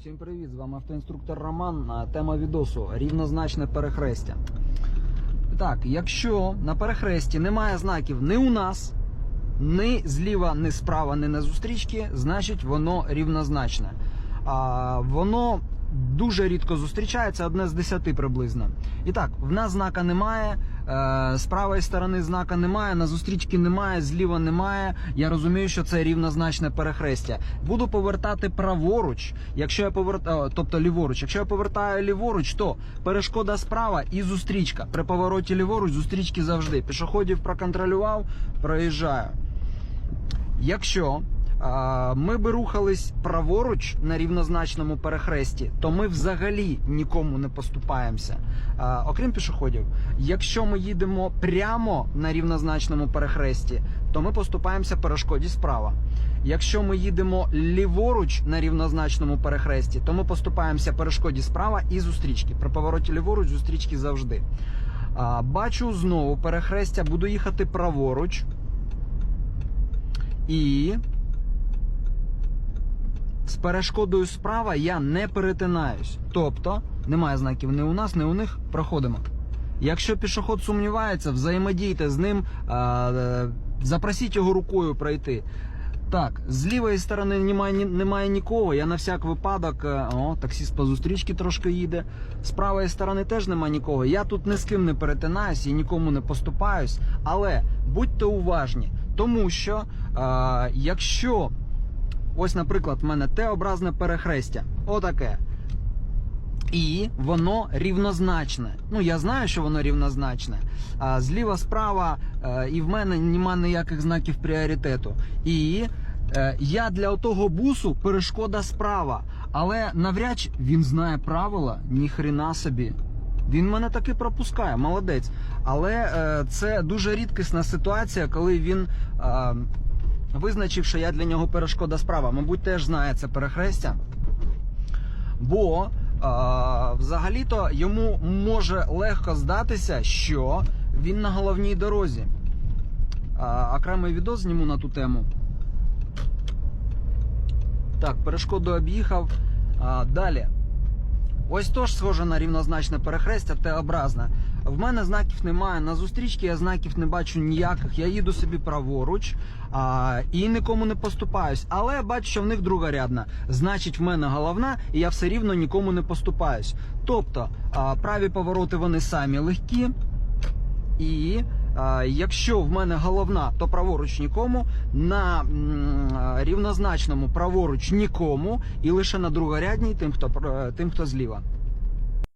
Усім привіт! З вами автоінструктор Роман. Тема відосу рівнозначне перехрестя. Так, якщо на перехресті немає знаків ні у нас, ні зліва, ні справа, ні на зустрічці, значить воно рівнозначне. А, воно дуже рідко зустрічається, одне з десяти приблизно. І так, в нас знака немає, е, з правої сторони знака немає, на зустрічки немає, зліва немає. Я розумію, що це рівнозначне перехрестя. Буду повертати праворуч. Якщо я повертаю, тобто ліворуч. Якщо я повертаю ліворуч, то перешкода справа і зустрічка. При повороті ліворуч зустрічки завжди. Пішоходів проконтролював, проїжджаю. Якщо ми би рухались праворуч на рівнозначному перехресті, то ми взагалі нікому не поступаємося, окрім пішоходів. Якщо ми їдемо прямо на рівнозначному перехресті, то ми поступаємося перешкоді справа. Якщо ми їдемо ліворуч на рівнозначному перехресті, то ми поступаємося перешкоді справа і зустрічки. При повороті ліворуч зустрічки завжди. Бачу знову перехрестя, буду їхати праворуч. І з перешкодою справа я не перетинаюсь. Тобто немає знаків ні у нас, ні у них. Проходимо. Якщо пішоход сумнівається, взаємодійте з ним, а, е, запросіть його рукою пройти. Так, з лівої сторони немає, немає нікого. Я на всяк випадок. е, О, таксіст по зустрічці трошки їде. З правої сторони теж немає нікого. Я тут ні з ким не перетинаюсь і нікому не поступаюсь. Але будьте уважні, тому що е, якщо ось, наприклад, в мене Т-образне перехрестя, отаке. І воно рівнозначне. Ну, я знаю, що воно рівнозначне. А зліва, справа, е, і в мене нема ніяких знаків пріоритету. І е, я для отого бусу перешкода справа. Але навряд він знає правила, ні хрена собі. Він мене таки пропускає, молодець. Але е, це дуже рідкісна ситуація, коли він визначив, що я для нього перешкода справа. Мабуть, теж знає це перехрестя. Бо а, взагалі-то йому може легко здатися, що він на головній дорозі. А, окремий відос зніму на ту тему. Так, перешкоду об'їхав. А, далі. Ось тож схоже на рівнозначне перехрестя, Т-образне. В мене знаків немає. На зустрічці я знаків не бачу ніяких. Я їду собі праворуч а, і нікому не поступаюсь. Але я бачу, що в них друга рядна. Значить, в мене головна, і я все рівно нікому не поступаюсь. Тобто, а, праві повороти вони самі легкі. І якщо в мене головна, то праворуч нікому, на рівнозначному праворуч нікому, і лише на другорядній тим, хто пр- тим, хто зліва.